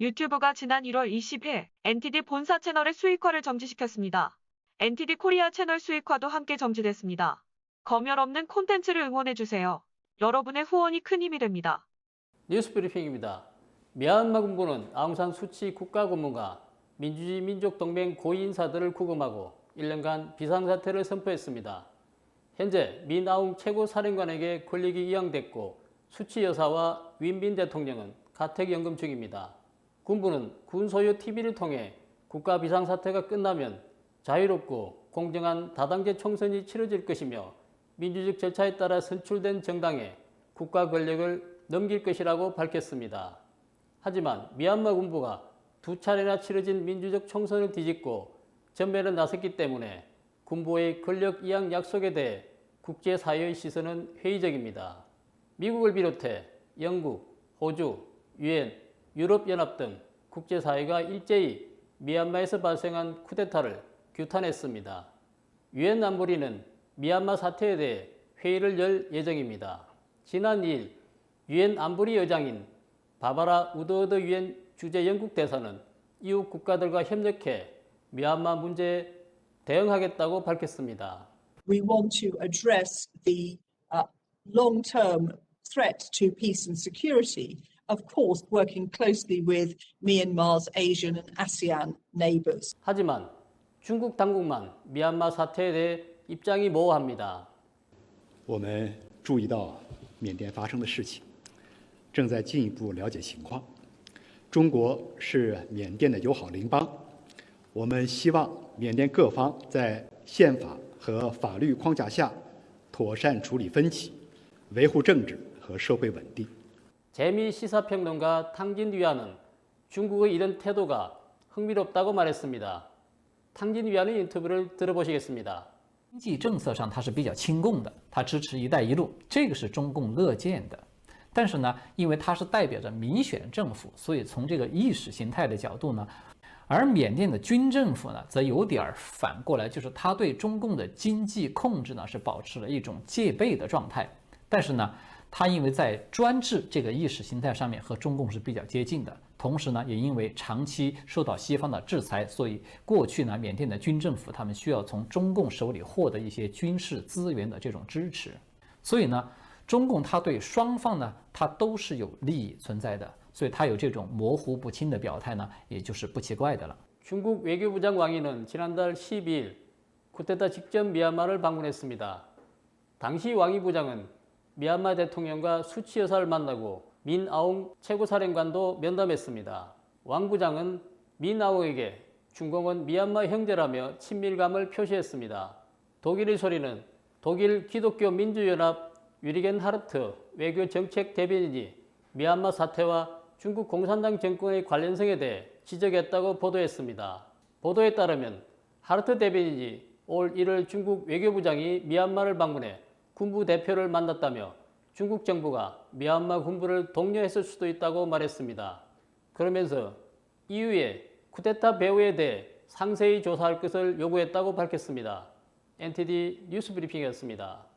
유튜브가 지난 1월 20일 NTD 본사 채널의 수익화를 정지시켰습니다. NTD 코리아 채널 수익화도 함께 정지됐습니다. 검열 없는 콘텐츠를 응원해주세요. 여러분의 후원이 큰 힘이 됩니다. 뉴스 브리핑입니다. 미얀마 군부는 아웅산 수치 국가 고문과 민주주의 민족 동맹 고위 인사들을 구금하고 1년간 비상사태를 선포했습니다. 현재 민아웅 최고사령관에게 권력이 이양됐고 수치 여사와 윈빈 대통령은 가택연금 중입니다. 군부는 군 소유 TV를 통해 국가 비상사태가 끝나면 자유롭고 공정한 다당제 총선이 치러질 것이며 민주적 절차에 따라 선출된 정당에 국가 권력을 넘길 것이라고 밝혔습니다. 하지만 미얀마 군부가 두 차례나 치러진 민주적 총선을 뒤집고 전면에 나섰기 때문에 군부의 권력 이양 약속에 대해 국제사회의 시선은 회의적입니다. 미국을 비롯해 영국, 호주, 유엔, 유럽연합 등 국제사회가 일제히 미얀마에서 발생한 쿠데타를 규탄했습니다. 유엔 안보리는 미얀마 사태에 대해 회의를 열 예정입니다. 지난 2일 유엔 안보리 의장인 바바라 우드워드 유엔 주재 영국 대사는 이웃 국가들과 협력해 미얀마 문제에 대응하겠다고 밝혔습니다. we want to address the uh, long term threat to peace and security, of course, working closely with Myanmar's Asian and ASEAN neighbours. 하지만 중국 당국만 미얀마 사태에 대해 입장이 모호합니다.我们注意到缅甸发生的事情，正在进一步了解情况。中国是缅甸的友好邻邦，我们希望缅甸各方在宪法和法律框架下妥善处理分歧，维护政治和社会稳定。 재미 시사평론가 탕진 위안은 중국의 이런 태도가 흥미롭다고 말했습니다. 탕진 위안의 인터뷰를 들어보시겠습니다. 经济政策上它是比较亲共的，它支持“一带一路”，这个是中共乐见的。但是呢，因为它是代表着民选政府，所以从这个意识形态的角度呢，而缅甸的军政府呢，则有点儿反过来，就是他对中共的经济控制呢是保持了一种戒备的状态。但是呢， 他因为在专制这个意识形态上面和中共是比较接近的，同时呢，也因为长期受到西方的制裁，所以过去呢，缅甸的军政府他们需要从中共手里获得一些军事资源的这种支持，所以呢，中共它对双方呢，它都是有利益存在的，所以它有这种模糊不清的表态呢，也就是不奇怪的了。 중국 외교부장 왕이는 지난달 12일 쿠데타 직전 미얀마를 방문했습니다. 당시 왕이 부장은 미얀마 대통령과 수치 여사를 만나고 민아웅 최고사령관도 면담했습니다. 왕 부장은 민아웅에게 중공은 미얀마 형제라며 친밀감을 표시했습니다. 독일의 소리는 독일 기독교 민주연합 유리겐 하르트 외교 정책 대변인이 미얀마 사태와 중국 공산당 정권의 관련성에 대해 지적했다고 보도했습니다. 보도에 따르면 하르트 대변인이 올 1월 중국 외교부장이 미얀마를 방문해 군부 대표를 만났다며 중국 정부가 미얀마 군부를 독려했을 수도 있다고 말했습니다. 그러면서 이후에 쿠데타 배후에 대해 상세히 조사할 것을 요구했다고 밝혔습니다. NTD 뉴스 브리핑이었습니다.